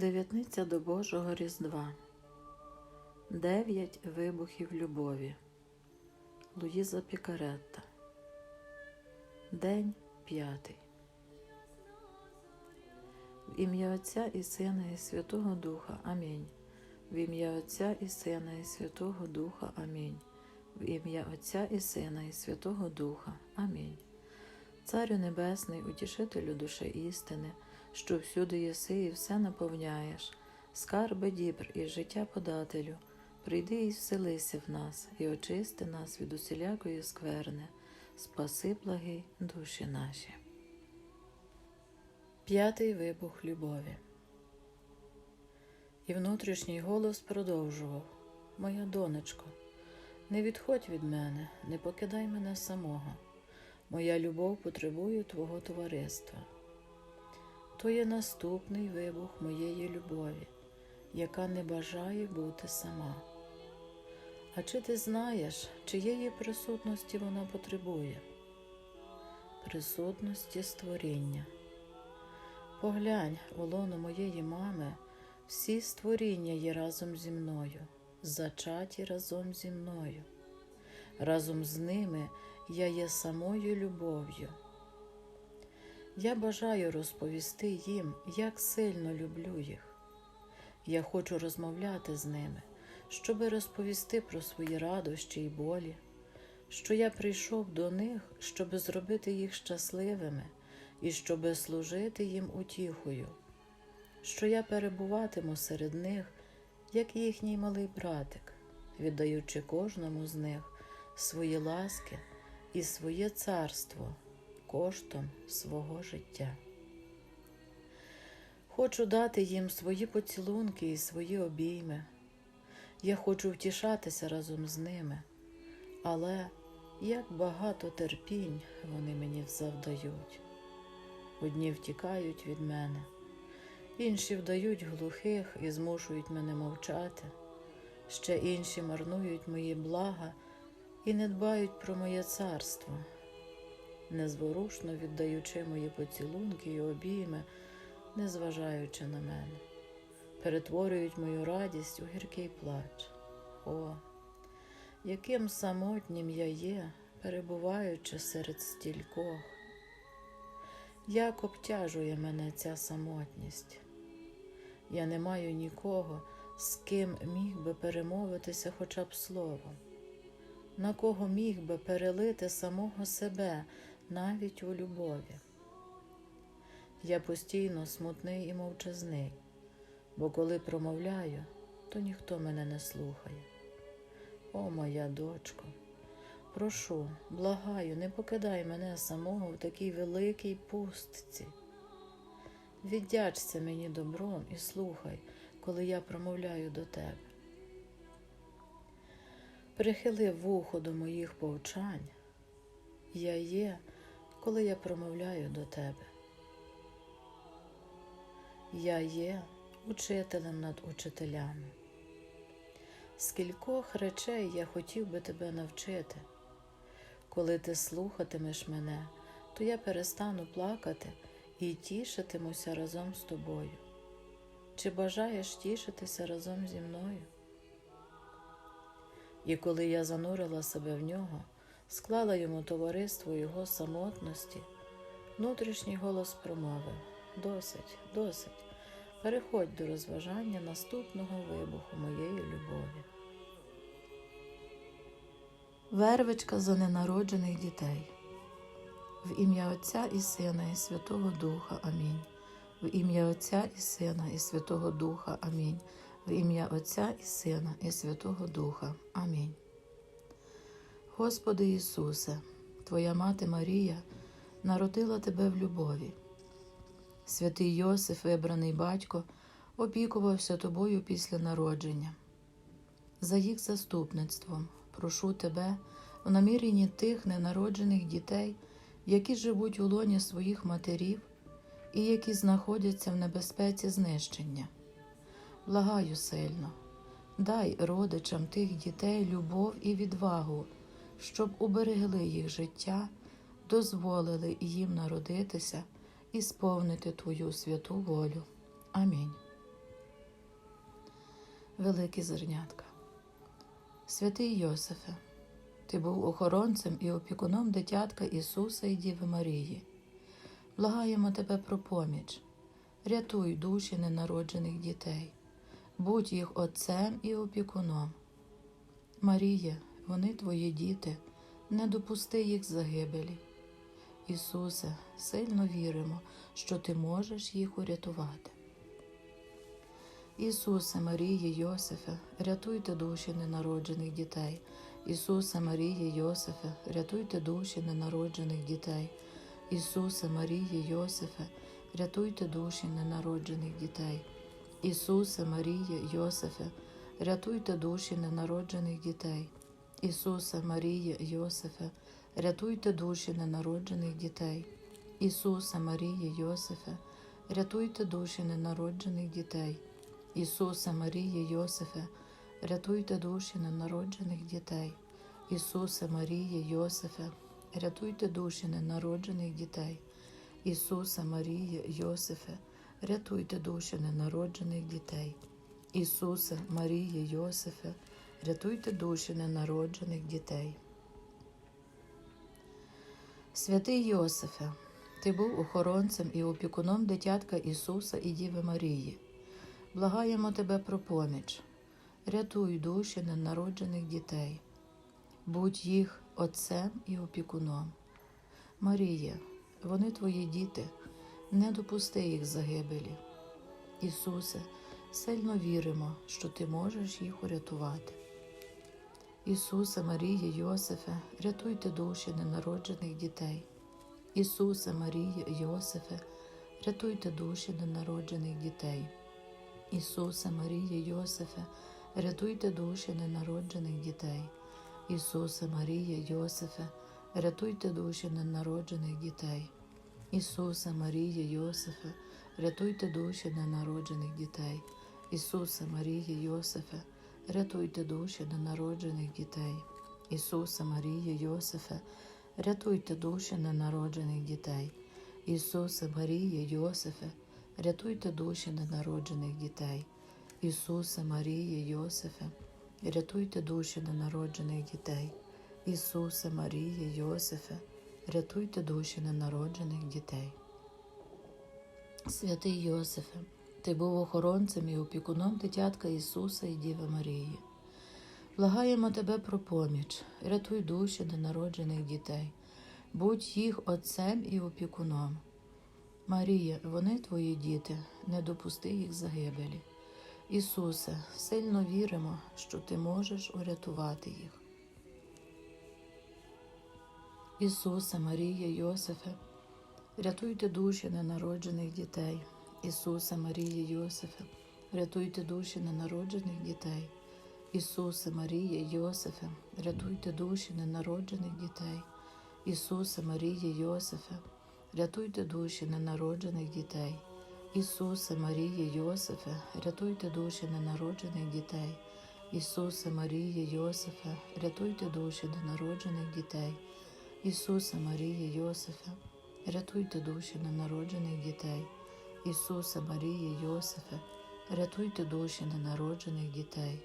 Дев'ятниця до Божого Різдва. Дев'ять вибухів любові. Луїза Пікаретта. День п'ятий. В ім'я Отця і Сина і Святого Духа. Амінь. В ім'я Отця і Сина і Святого Духа. Амінь. В ім'я Отця і Сина і Святого Духа. Амінь. Царю Небесний, утішителю душі істини, що всюди єси і все наповняєш, скарби дібр і життя подателю, прийди і вселися в нас, і очисти нас від усілякої скверни, спаси благий душі наші. П'ятий вибух любові. І внутрішній голос продовжував Моя донечко, не відходь від мене, не покидай мене самого. Моя любов потребує Твого товариства. То є наступний вибух моєї любові, яка не бажає бути сама. А чи ти знаєш, чиєї присутності вона потребує? Присутності створіння. Поглянь у моєї мами, всі створіння є разом зі мною, зачаті разом зі мною. Разом з ними я є самою любов'ю. Я бажаю розповісти їм, як сильно люблю їх. Я хочу розмовляти з ними, щоби розповісти про свої радощі й болі, що я прийшов до них, щоби зробити їх щасливими і щоби служити їм утіхою, що я перебуватиму серед них, як їхній малий братик, віддаючи кожному з них свої ласки і своє царство коштом свого життя. Хочу дати їм свої поцілунки і свої обійми. Я хочу втішатися разом з ними, але як багато терпінь вони мені завдають. Одні втікають від мене, інші вдають глухих і змушують мене мовчати, ще інші марнують мої блага і не дбають про моє царство, незворушно віддаючи мої поцілунки і обійми, незважаючи на мене, перетворюють мою радість у гіркий плач. О, яким самотнім я є, перебуваючи серед стількох. Як обтяжує мене ця самотність. Я не маю нікого, з ким міг би перемовитися хоча б словом на кого міг би перелити самого себе навіть у любові. Я постійно смутний і мовчазний, бо коли промовляю, то ніхто мене не слухає. О, моя дочко, прошу, благаю, не покидай мене самого в такій великій пустці. Віддячся мені добром і слухай, коли я промовляю до тебе. Прихили вухо до моїх повчань. Я є, коли я промовляю до тебе. Я є учителем над учителями. Скількох речей я хотів би тебе навчити. Коли ти слухатимеш мене, то я перестану плакати і тішитимуся разом з тобою. Чи бажаєш тішитися разом зі мною? І коли я занурила себе в нього, склала йому товариство його самотності, внутрішній голос промовив досить, досить, переходь до розважання наступного вибуху моєї любові. Вервичка за ненароджених дітей. В ім'я Отця і Сина, і Святого Духа. Амінь. В ім'я Отця і Сина, і Святого Духа. Амінь. В ім'я Отця і Сина, і Святого Духа. Амінь. Господи Ісусе, Твоя мати Марія народила Тебе в любові. Святий Йосиф, вибраний батько, опікувався тобою після народження. За їх заступництвом прошу Тебе в наміренні тих ненароджених дітей, які живуть у лоні своїх матерів і які знаходяться в небезпеці знищення. Благаю сильно, дай родичам тих дітей любов і відвагу, щоб уберегли їх життя, дозволили їм народитися і сповнити Твою святу волю. Амінь. великі зернятка. Святий Йосифе, ти був охоронцем і опікуном дитятка Ісуса і Діви Марії. Благаємо тебе про поміч, рятуй душі ненароджених дітей, будь їх отцем і опікуном. Марія, вони твої діти, не допусти їх загибелі. Ісусе, сильно віримо, що Ти можеш їх урятувати. Ісусе, Марії, Йосифе, рятуйте душі ненароджених дітей. Ісусе, Марії, Йосифе, рятуйте душі ненароджених дітей. Ісусе, Марії, Йосифе, рятуйте душі ненароджених дітей. Ісусе, Марія, Йосифе, рятуйте душі ненароджених дітей. Ісусе, Марія, Йосифе, рятуйте душі ненароджених дітей. Ісусе, Марія, Йосифе, рятуйте душі ненароджених дітей. Ісусе, Марія, Йосифе, рятуйте душі ненароджених дітей. Ісусе, Марія, Йосифе, рятуйте душі ненароджених дітей. Ісусе, Марія, Йосифе, рятуйте душі ненароджених дітей. Ісусе, Марія, Йосифе, рятуйте душі ненароджених дітей. Святий Йосифе, ти був охоронцем і опікуном дитятка Ісуса і Діви Марії. Благаємо тебе про поміч, рятуй душі ненароджених дітей, будь їх отцем і опікуном. Марія, вони твої діти, не допусти їх загибелі. Ісусе, сильно віримо, що Ти можеш їх урятувати. Ісусе, Марія, Йосифе, рятуйте душі ненароджених дітей. Ісусе, Марія, Йосифе, рятуйте душі ненароджених дітей. Ісусе, Марія, Йосифе, рятуйте душі ненароджених дітей. Ісусе, Марія, Йосифе, рятуйте душі ненароджених дітей. Ісусе, Марія, Йосифе, рятуйте душі ненароджених дітей. Ісусе, Марія, Йосифе, рятуйте душі ненароджених дітей. Ісусе, Марія, Йосифе, рятуйте душі ненароджених дітей. Ісусе, Марія, Йосифе, рятуйте душі ненароджених дітей. Ісусе, Марія, Йосифе, рятуйте душі ненароджених дітей. Ісусе, Марія, Йосифе, рятуйте душі ненароджених дітей. Святий Йосифе, ти був охоронцем і опікуном дитятка Ісуса і Діви Марії. Благаємо тебе про поміч, рятуй душі ненароджених дітей, будь їх отцем і опікуном. Марія, вони твої діти, не допусти їх загибелі. Ісусе, сильно віримо, що Ти можеш урятувати їх. Ісусе, Марія, Йосифе, рятуйте душі ненароджених дітей. Ісусе, Марія, Йосифе, рятуйте душі ненароджених дітей. Ісусе, Марія, Йосифе, рятуйте душі ненароджених дітей. Ісусе, Марія, Йосифе, рятуйте душі ненароджених дітей. Ісусе, Марія, Йосифе, рятуйте душі ненароджених дітей. Ісусе, Марія, Йосифе, рятуйте душі ненароджених дітей. Ісусе, Марія, Йосифе, рятуйте душі ненароджених дітей. Ісусе, Марія, Йосифе, рятуйте душі ненароджених дітей.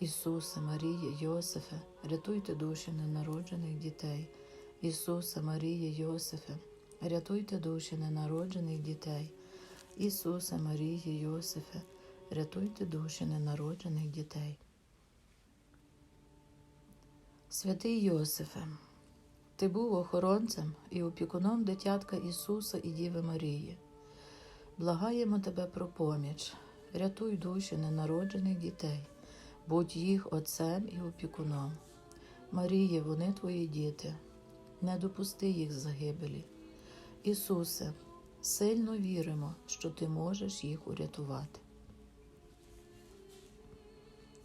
Ісусе, Марія, Йосифе, рятуйте душі ненароджених дітей. Ісусе, Марія, Йосифе, рятуйте душі ненароджених дітей. Ісусе, Марія, Йосифе, рятуйте душі ненароджених дітей. Святий Йосифе, ти був охоронцем і опікуном дитятка Ісуса і Діви Марії. Благаємо тебе про поміч, рятуй душі ненароджених дітей, будь їх отцем і опікуном. Марія, вони твої діти, не допусти їх загибелі. Ісусе, сильно віримо, що Ти можеш їх урятувати.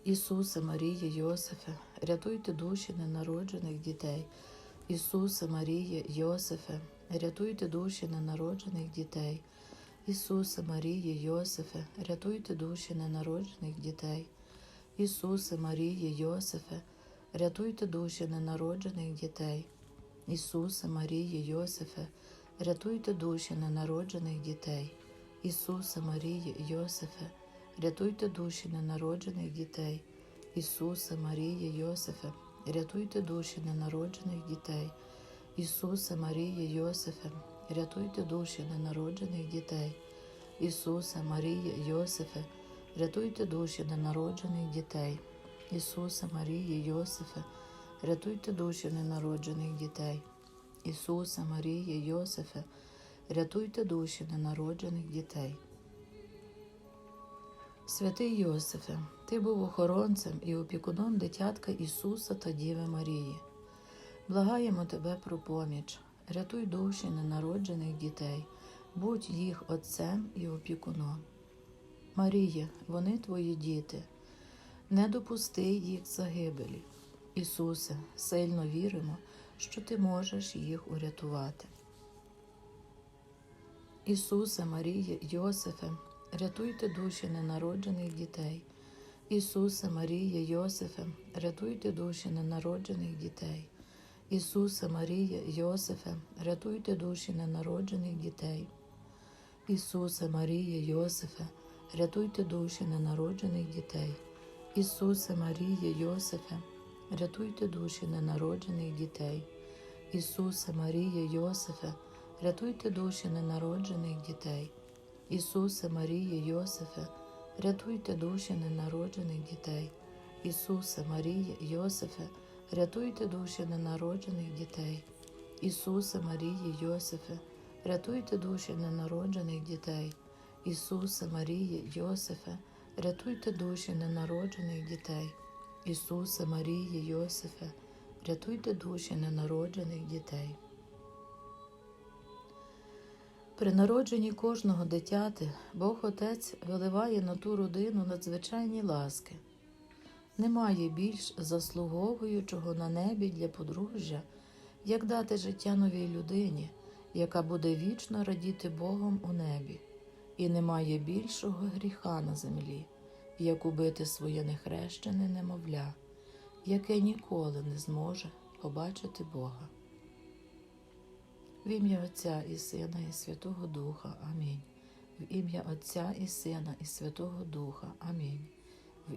Ісусе, Марія, Йосифе, рятуйте душі ненароджених дітей. Ісусе, Марія, Йосифе, рятуйте душі ненароджених дітей. Ісусе, Марія, Йосифе, рятуйте душі ненароджених дітей. Ісусе, Марія, Йосифе, рятуйте душі ненароджених дітей. Ісусе, Марія, Йосифе, рятуйте душі ненароджених дітей. Ісусе, Марія, Йосифе, рятуйте душі ненароджених дітей. Ісусе, Марія, Йосифе, рятуйте душі ненароджених дітей. Ісусе, Марія, Йосифе, рятуйте душі ненароджених дітей. Ісусе, Марія, Йосифе, рятуйте душі ненароджених дітей. Ісусе, Марія, Йосифе, рятуйте душі ненароджених дітей. Ісусе, Марія, Йосифе, рятуйте душі ненароджених дітей. Святий Йосифе, ти був охоронцем і опікуном дитятка Ісуса та Діви Марії. Благаємо тебе про поміч, рятуй душі ненароджених дітей, будь їх отцем і опікуном. Марія, вони твої діти, не допусти їх загибелі. Ісусе, сильно віримо, що ти можеш їх урятувати. Ісусе, Марія, Йосифе, рятуйте душі ненароджених дітей. Ісусе, Марія, Йосифе, рятуйте душі ненароджених дітей. Ісусе, Марія, Йосифе, рятуйте душі ненароджених дітей. Ісусе, Марія, Йосифе, рятуйте душі ненароджених дітей. Ісусе, Марія, Йосифе, рятуйте душі ненароджених дітей. Ісусе, Марія, Йосифе, рятуйте душі ненароджених дітей. Ісусе, Марія, Йосифе, рятуйте душі ненароджених дітей. Ісусе, Марія, Йосифе, рятуйте душі ненароджених дітей. Ісусе, Марія, Йосифе, рятуйте душі ненароджених дітей. Ісусе, Марія, Йосифе, рятуйте душі ненароджених дітей. Ісусе, Марія, Йосифе, рятуйте душі ненароджених дітей. При народженні кожного дитяти Бог Отець виливає на ту родину надзвичайні ласки. Немає більш заслуговуючого на небі для подружжя, як дати життя новій людині, яка буде вічно радіти Богом у небі, і немає більшого гріха на землі, як убити своє нехрещене немовля, яке ніколи не зможе побачити Бога. В ім'я Отця і Сина, і Святого Духа. Амінь. В ім'я Отця і Сина, і Святого Духа. Амінь.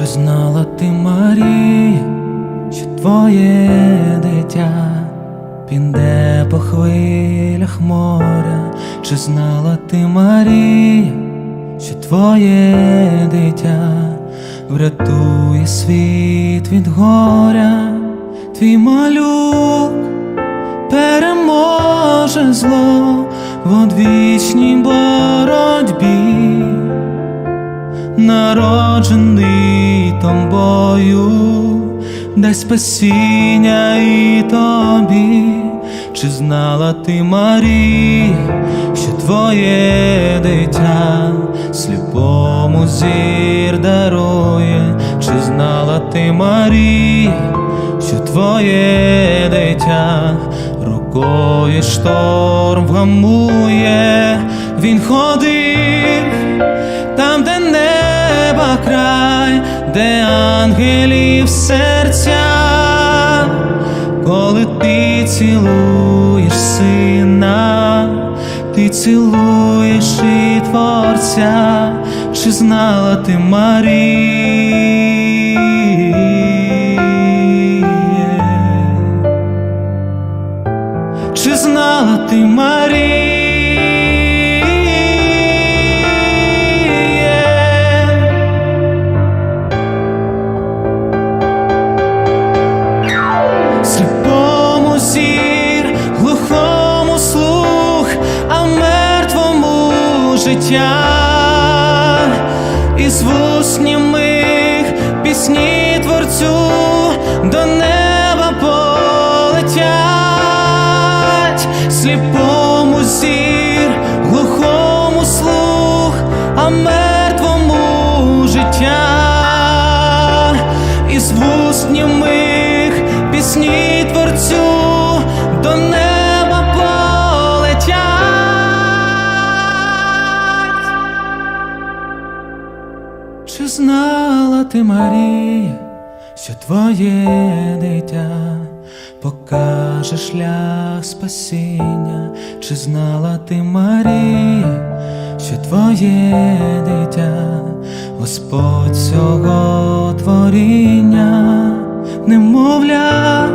Чи знала ти, Марія, що твоє дитя піде по хвилях моря? Чи знала ти, Марія, що твоє дитя врятує світ від горя, твій малюк переможе зло в одвічній боротьбі народжений тобою, дай спасіння і тобі, чи знала ти, Марія, що твоє дитя сліпому зір дарує, чи знала ти, Марія, що твоє дитя рукою шторм вгамує, він ходив там, де неба край, де ангелів серця, коли ти цілуєш сина, ти цілуєш і творця, чи знала ти Маріє? Чи знала ти Маріє? Життя, із вуст німих пісні творцю до неба полетять, сліпому зір, глухому слух, а мертвому життя, із вуст пісні творцю знала ти, Марія, що твоє дитя покаже шлях спасіння? Чи знала ти, Марія, що твоє дитя, Господь цього творіння, немовля,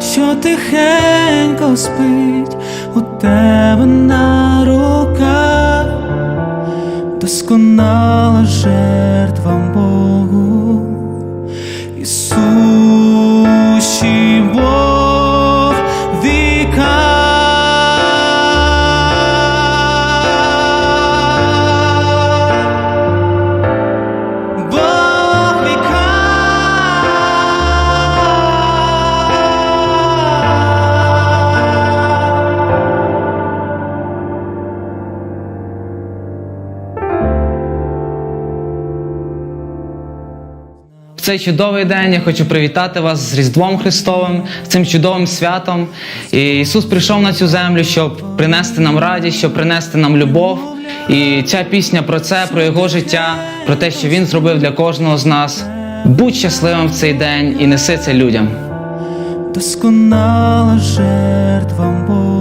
що тихенько спить у тебе на руках? Досконала жертва цей чудовий день я хочу привітати вас з Різдвом Христовим, цим чудовим святом. І Ісус прийшов на цю землю, щоб принести нам радість, щоб принести нам любов. І ця пісня про це, про його життя, про те, що він зробив для кожного з нас. Будь щасливим в цей день і неси це людям. досконала жертва Богу.